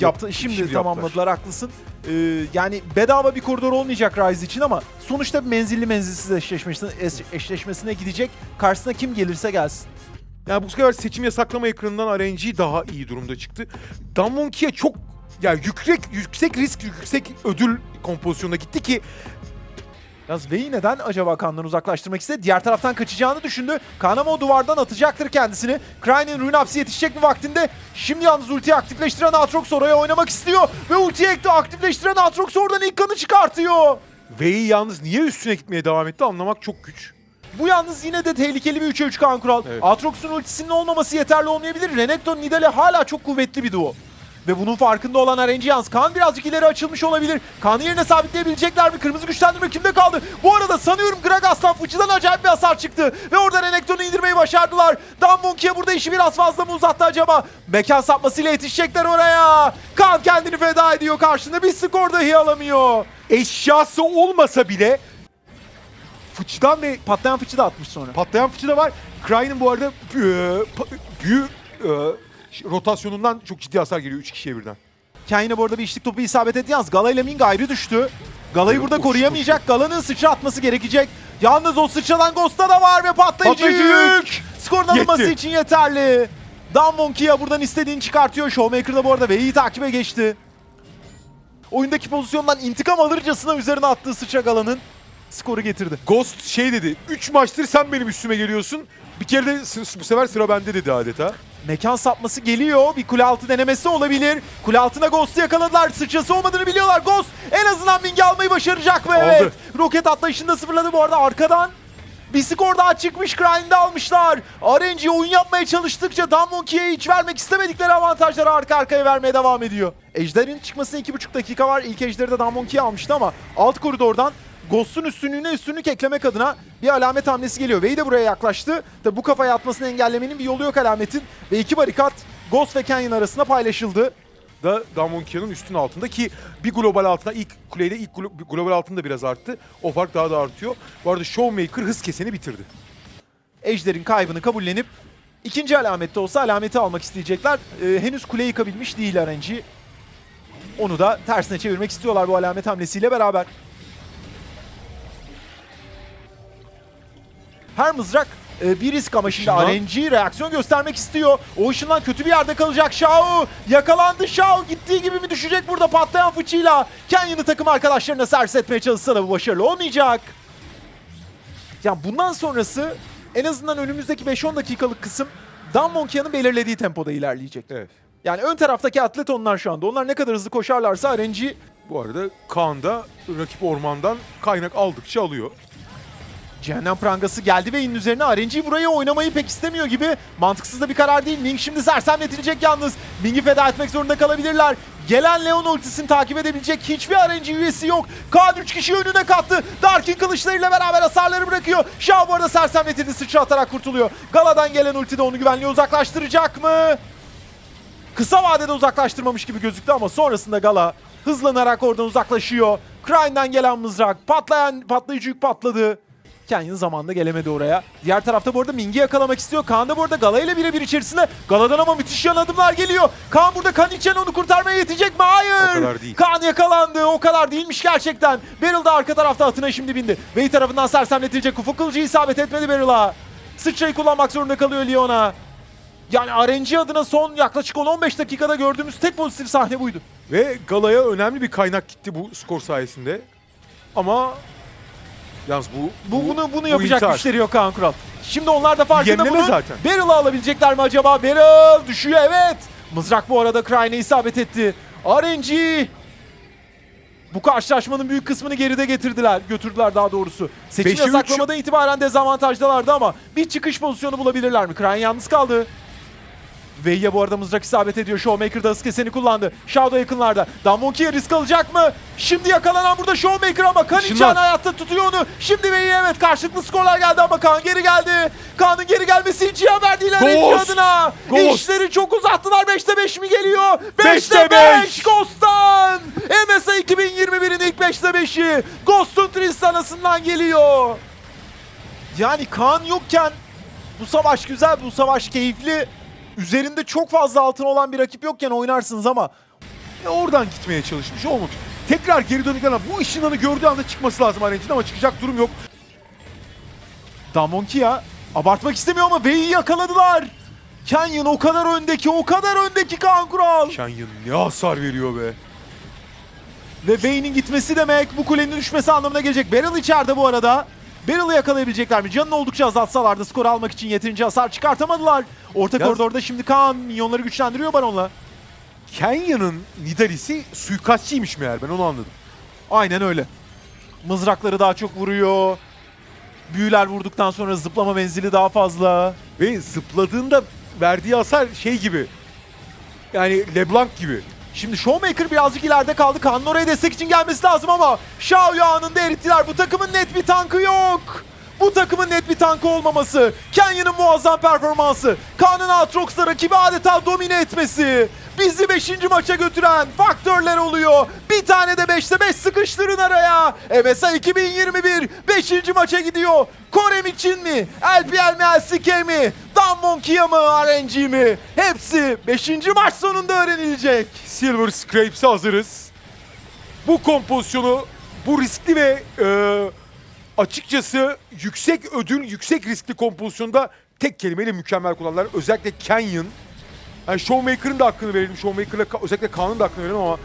Yaptı, şimdi, şimdi tamamladılar haklısın. Ee, yani bedava bir koridor olmayacak Ryze için ama sonuçta menzilli menzilsiz eşleşmesine, eş- eşleşmesine gidecek. Karşısına kim gelirse gelsin. Yani bu sefer seçim yasaklama ekranından RNG daha iyi durumda çıktı. Damonki'ye çok yani yüksek yüksek risk yüksek ödül kompozisyonuna gitti ki Yalnız Vey'i neden acaba Kaan'dan uzaklaştırmak istedi? Diğer taraftan kaçacağını düşündü. Kaan ama o duvardan atacaktır kendisini. Krayne'in rune hapsi yetişecek mi vaktinde? Şimdi yalnız ultiyi aktifleştiren Aatrox oraya oynamak istiyor. Ve ultiyi aktifleştiren Aatrox oradan ilk kanı çıkartıyor. Vey'i yalnız niye üstüne gitmeye devam etti anlamak çok güç. Bu yalnız yine de tehlikeli bir 3'e 3 Kaan kural. Evet. Aatrox'un ultisinin olmaması yeterli olmayabilir. Renekton Nidale hala çok kuvvetli bir duo. Ve bunun farkında olan yalnız. Kaan birazcık ileri açılmış olabilir. Kaan'ı yerine sabitleyebilecekler mi? Kırmızı güçlendirme kimde kaldı? Bu arada sanıyorum Gragas'tan fıçıdan acayip bir hasar çıktı. Ve orada Renekton'u indirmeyi başardılar. Damwonki'ye burada işi biraz fazla mı uzattı acaba? Mekan sapmasıyla yetişecekler oraya. Kaan kendini feda ediyor karşında. Bir skor dahi alamıyor. Eşyası olmasa bile fıçıdan ve Patlayan fıçı da atmış sonra. patlayan fıçı da var. Cry'nin bu arada e, pa- büyü e, rotasyonundan çok ciddi hasar geliyor 3 kişiye birden. Kain'e bu arada bir içlik topu isabet etti yalnız. Gala ile Ming ayrı düştü. Gala'yı burada koruyamayacak. Gala'nın sıçra atması gerekecek. Yalnız o sıçradan Ghost'ta da var ve patlayıcı, Patlayıcı yük. Skorun alınması Yetti. için yeterli. Damwon Kia buradan istediğini çıkartıyor. Showmaker da bu arada V'yi takibe geçti. Oyundaki pozisyondan intikam alırcasına üzerine attığı sıçra Gala'nın skoru getirdi. Ghost şey dedi 3 maçtır sen benim üstüme geliyorsun. Bir kere de bu sefer sıra bende dedi adeta. Mekan sapması geliyor. Bir kule altı denemesi olabilir. Kule altına Ghost'u yakaladılar. Sıçrası olmadığını biliyorlar. Ghost en azından Ming'i almayı başaracak mı? Evet. Roket atlayışında sıfırladı bu arada arkadan. Bir skor daha çıkmış. Grind'i almışlar. RNG oyun yapmaya çalıştıkça Damwonki'ye hiç vermek istemedikleri avantajları arka arkaya vermeye devam ediyor. Ejder'in çıkmasına 2,5 dakika var. İlk Ejder'i de Damwonki'ye almıştı ama alt koridordan Ghost'un üstünlüğüne üstünlük eklemek adına bir alamet hamlesi geliyor. Vey de buraya yaklaştı. Tabi bu kafaya atmasını engellemenin bir yolu yok alametin. Ve iki barikat Ghost ve Canyon arasında paylaşıldı. Da Damonkia'nın üstün altında ki bir global altında ilk kuleyle ilk glo- global altında biraz arttı. O fark daha da artıyor. Bu arada Showmaker hız keseni bitirdi. Ejder'in kaybını kabullenip ikinci alamette olsa alameti almak isteyecekler. Ee, henüz kuleyi yıkabilmiş değil RNG. Onu da tersine çevirmek istiyorlar bu alamet hamlesiyle beraber. Her mızrak e, bir risk ama şimdi Işınlan. RNG reaksiyon göstermek istiyor. O ışınlan kötü bir yerde kalacak. Shao yakalandı. Shao gittiği gibi mi düşecek burada patlayan fıçıyla? Canyon'ı takım arkadaşlarına servis etmeye çalışsa da bu başarılı olmayacak. Ya bundan sonrası en azından önümüzdeki 5-10 dakikalık kısım Damwonkia'nın belirlediği tempoda ilerleyecek. Evet. Yani ön taraftaki atlet onlar şu anda. Onlar ne kadar hızlı koşarlarsa RNG Bu arada Kaan da rakip ormandan kaynak aldıkça alıyor. Cehennem prangası geldi ve inin üzerine RNG burayı oynamayı pek istemiyor gibi. Mantıksız da bir karar değil. Ming şimdi sersemletilecek yalnız. Ming'i feda etmek zorunda kalabilirler. Gelen Leon ultisini takip edebilecek hiçbir RNG üyesi yok. Kaan 3 kişi önüne kattı. Darkin kılıçlarıyla beraber hasarları bırakıyor. Shao bu arada sersemletildi sıçra atarak kurtuluyor. Gala'dan gelen ulti de onu güvenliğe uzaklaştıracak mı? Kısa vadede uzaklaştırmamış gibi gözüktü ama sonrasında Gala hızlanarak oradan uzaklaşıyor. Krine'den gelen mızrak, patlayan patlayıcı yük patladı. Canyon zamanında gelemedi oraya. Diğer tarafta bu arada Ming'i yakalamak istiyor. Kaan da bu arada Gala ile birebir içerisinde. Gala'dan ama müthiş yan adımlar geliyor. Kaan burada kan içen onu kurtarmaya yetecek mi? Hayır. O kadar değil. Kaan yakalandı. O kadar değilmiş gerçekten. Beryl da arka tarafta atına şimdi bindi. Vey tarafından sersemletilecek. Ufuk kılıcı isabet etmedi Beryl'a. Sıçrayı kullanmak zorunda kalıyor Leon'a. Yani RNG adına son yaklaşık 10-15 dakikada gördüğümüz tek pozitif sahne buydu. Ve Gala'ya önemli bir kaynak gitti bu skor sayesinde. Ama yalnız bu Bu, bunu bunu bu yapacak intihar. güçleri yok Kaan Kural. Şimdi onlar da farkında Yemleme bunun. zaten. Barrel'ı alabilecekler mi acaba? Barrel düşüyor evet. Mızrak bu arada Krine'e isabet etti. RNG bu karşılaşmanın büyük kısmını geride getirdiler. Götürdüler daha doğrusu. Seçim Beşe üç. yasaklamadan itibaren dezavantajdalardı ama bir çıkış pozisyonu bulabilirler mi? Krine yalnız kaldı. Veyya bu arada mızrak isabet ediyor. Showmaker da hız keseni kullandı. Shadow yakınlarda. Damwonki'ye risk alacak mı? Şimdi yakalanan burada Showmaker ama Kan Işınlan. İçen hayatta tutuyor onu. Şimdi Veyya evet karşılıklı skorlar geldi ama Kaan geri geldi. Kaan'ın geri gelmesi için değil RNG Ghost. adına. Ghost. İşleri çok uzattılar. 5'te 5 mi geliyor? Beşte 5'te 5 beş. Ghost'tan. MSI 2021'in ilk 5'te 5'i. Ghost'un Tristana'sından geliyor. Yani Kaan yokken bu savaş güzel, bu savaş keyifli. Üzerinde çok fazla altın olan bir rakip yokken oynarsınız ama E, oradan gitmeye çalışmış olmamış. Tekrar geri döndükten sonra bu ışınlanı gördüğü anda çıkması lazım RNG'nin ama çıkacak durum yok. Damonkia abartmak istemiyor ama Vey'i yakaladılar. Canyon o kadar öndeki, o kadar öndeki Kaan Kural. Canyon ne hasar veriyor be. Ve Vayne'in gitmesi demek bu kulenin düşmesi anlamına gelecek. Beryl içeride bu arada. Beryl'ı yakalayabilecekler mi? Canını oldukça azaltsalar da skor almak için yeterince hasar çıkartamadılar. Orta Yalnız- koridorda şimdi Kaan minyonları güçlendiriyor Baron'la. Kenya'nın Nidalee'si suikastçıymış meğer ben onu anladım. Aynen öyle. Mızrakları daha çok vuruyor. Büyüler vurduktan sonra zıplama menzili daha fazla. Ve zıpladığında verdiği hasar şey gibi. Yani LeBlanc gibi. Şimdi Showmaker birazcık ileride kaldı. Kaan'ın oraya destek için gelmesi lazım ama Shao anında erittiler. Bu takımın net bir tankı yok. Bu takımın net bir tankı olmaması. Kenya'nın muazzam performansı. Kaan'ın Aatrox'la rakibi adeta domine etmesi. Bizi 5. maça götüren faktörler oluyor. Bir tane de 5'te 5 sıkıştırın araya. MSI 2021 5. maça gidiyor. Korem için mi? LPL mi LCK mi? Damwonkia mı? RNG mi? Hepsi 5. maç sonunda öğrenilecek. Silver Scrapes'e hazırız. Bu kompozisyonu, bu riskli ve e, açıkçası yüksek ödül, yüksek riskli kompozisyonda tek kelimeyle mükemmel kullandılar. Özellikle Canyon. Yani Showmaker'ın da hakkını verelim. Showmaker'la özellikle Kaan'ın da hakkını verelim ama